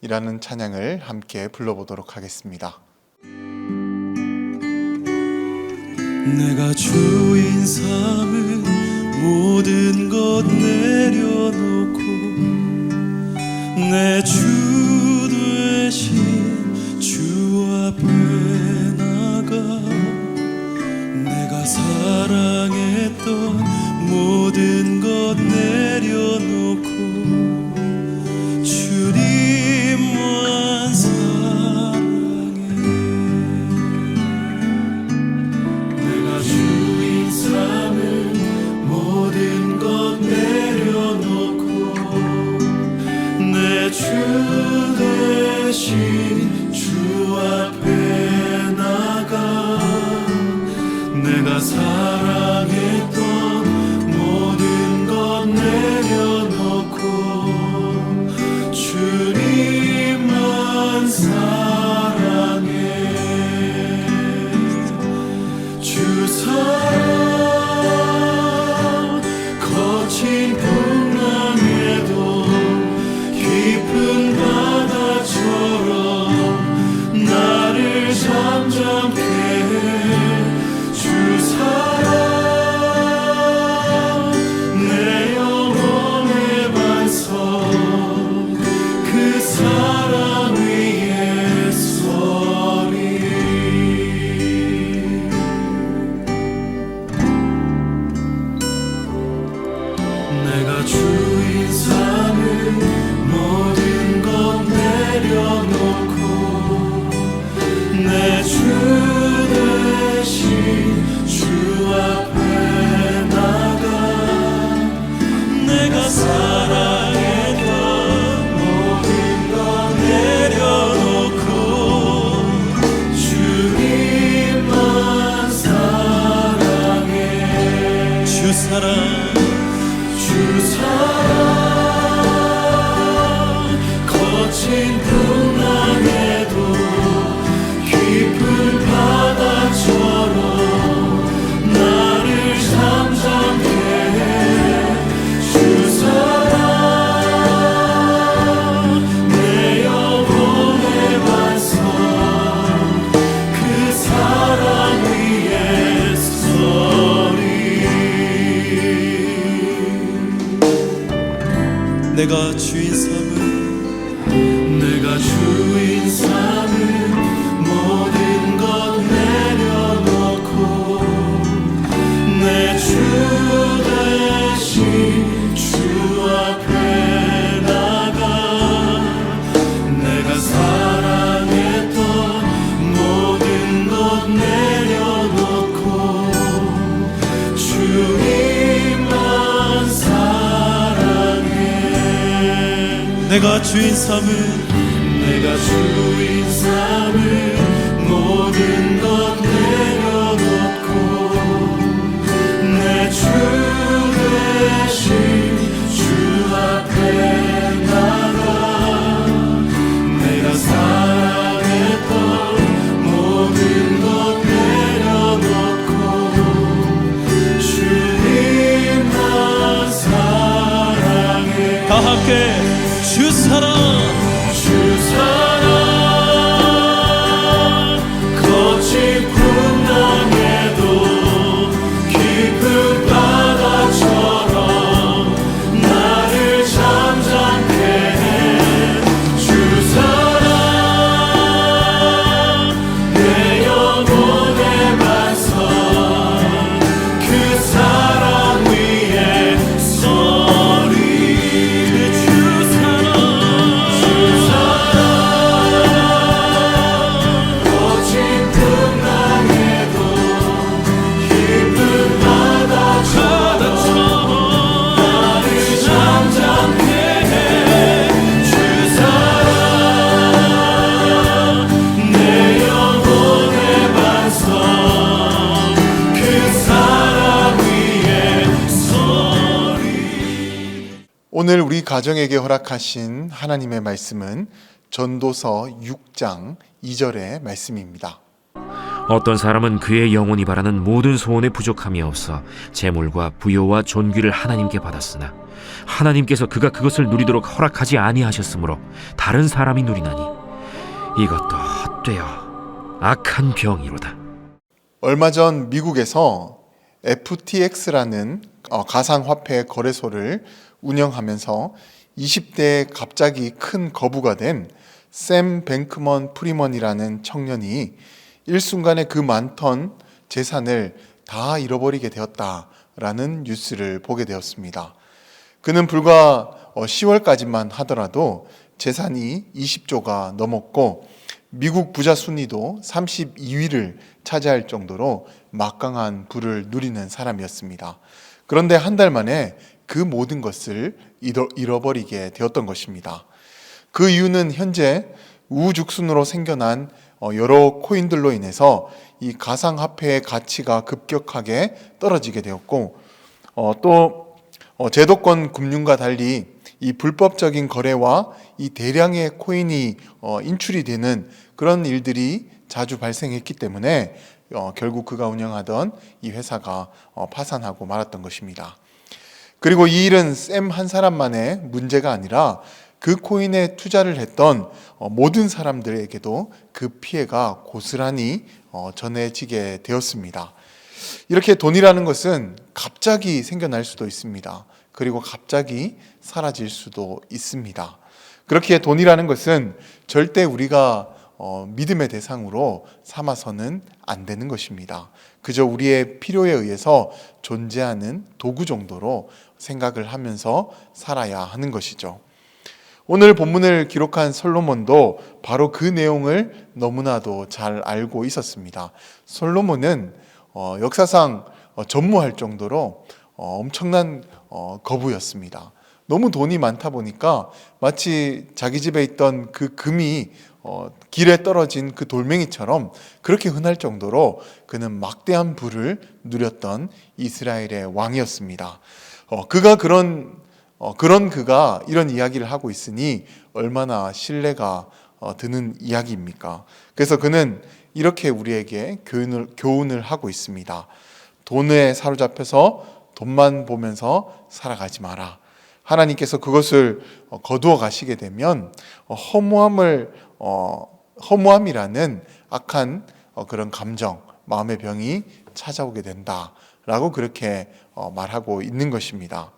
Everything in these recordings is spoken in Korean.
이라는 찬양을 함께 불러보도록 하겠습니다. 내가 주인 삼은 모든 것 내려놓고 내주 내 주 내가 주인 삼은 내가 주인 삼은 내가 주인 삼은 내가 주인 삼은 모든 것 내려놓고 내 주 대신 주 앞에 나가 내가 사랑했던 모든 것 내려놓고 주님만 사랑해. 다 함께 우리 가정에게 허락하신 하나님의 말씀은 전도서 6장 2절의 말씀입니다. 어떤 사람은 그의 영혼이 바라는 모든 소원에 부족함이 없어 재물과 부요와 존귀를 하나님께 받았으나 하나님께서 그가 그것을 누리도록 허락하지 아니하셨으므로 다른 사람이 누리나니 이것도 헛되어 악한 병이로다. 얼마 전 미국에서 FTX라는 어, 가상화폐 거래소를 운영하면서 20대에 갑자기 큰 거부가 된 샘 뱅크먼 프리먼이라는 청년이 일순간에 그 많던 재산을 다 잃어버리게 되었다라는 뉴스를 보게 되었습니다. 그는 불과 10월까지만 하더라도 재산이 20조가 넘었고 미국 부자 순위도 32위를 차지할 정도로 막강한 부를 누리는 사람이었습니다. 그런데 한 달 만에 그 모든 것을 잃어- 잃어버리게 되었던 것입니다. 그 이유는 현재 우후죽순으로 생겨난 어, 여러 코인들로 인해서 이 가상화폐의 가치가 급격하게 떨어지게 되었고 어, 또 어, 제도권 금융과 달리 이 불법적인 거래와 이 대량의 코인이 어, 인출이 되는 그런 일들이 자주 발생했기 때문에 어, 결국 그가 운영하던 이 회사가 어, 파산하고 말았던 것입니다. 그리고 이 일은 쌤한 사람만의 문제가 아니라 그 코인에 투자를 했던 어, 모든 사람들에게도 그 피해가 고스란히 어, 전해지게 되었습니다. 이렇게 돈이라는 것은 갑자기 생겨날 수도 있습니다. 그리고 갑자기 사라질 수도 있습니다. 그렇게 돈이라는 것은 절대 우리가 어, 믿음의 대상으로 삼아서는 안 되는 것입니다. 그저 우리의 필요에 의해서 존재하는 도구 정도로 생각을 하면서 살아야 하는 것이죠. 오늘 본문을 기록한 솔로몬도 바로 그 내용을 너무나도 잘 알고 있었습니다. 솔로몬은 어, 역사상 어, 전무할 정도로 어, 엄청난 어, 거부였습니다. 너무 돈이 많다 보니까 마치 자기 집에 있던 그 금이 어, 길에 떨어진 그 돌멩이처럼 그렇게 흔할 정도로 그는 막대한 부를 누렸던 이스라엘의 왕이었습니다. 어, 그가 그런 어, 그런 그가 이런 이야기를 하고 있으니 얼마나 신뢰가 어, 드는 이야기입니까? 그래서 그는 이렇게 우리에게 교훈을, 교훈을 하고 있습니다. 돈에 사로잡혀서 돈만 보면서 살아가지 마라. 하나님께서 그것을 어, 거두어 가시게 되면 어, 허무함을 어, 허무함이라는 악한 어, 그런 감정, 마음의 병이 찾아오게 된다라고 그렇게 어, 말하고 있는 것입니다.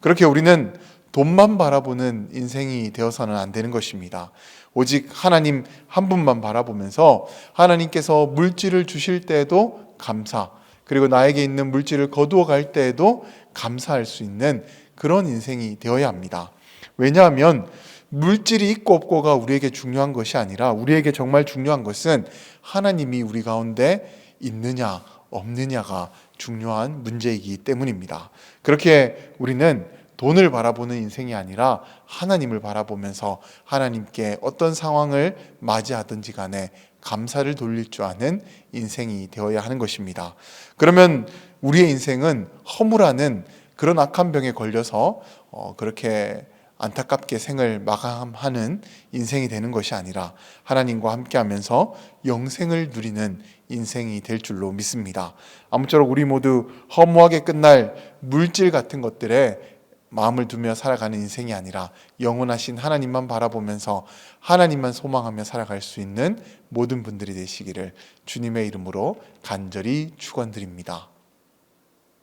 그렇게 우리는 돈만 바라보는 인생이 되어서는 안 되는 것입니다. 오직 하나님 한 분만 바라보면서 하나님께서 물질을 주실 때에도 감사, 그리고 나에게 있는 물질을 거두어 갈 때에도 감사할 수 있는 그런 인생이 되어야 합니다. 왜냐하면 물질이 있고 없고가 우리에게 중요한 것이 아니라 우리에게 정말 중요한 것은 하나님이 우리 가운데 있느냐 없느냐가 중요한 문제이기 때문입니다. 그렇게 우리는 돈을 바라보는 인생이 아니라 하나님을 바라보면서 하나님께 어떤 상황을 맞이하든지 간에 감사를 돌릴 줄 아는 인생이 되어야 하는 것입니다. 그러면 우리의 인생은 허무라는 그런 악한 병에 걸려서 어, 그렇게 안타깝게 생을 마감하는 인생이 되는 것이 아니라 하나님과 함께하면서 영생을 누리는 인생이 될 줄로 믿습니다. 아무쪼록 우리 모두 허무하게 끝날 물질 같은 것들에 마음을 두며 살아가는 인생이 아니라 영원하신 하나님만 바라보면서 하나님만 소망하며 살아갈 수 있는 모든 분들이 되시기를 주님의 이름으로 간절히 축원드립니다.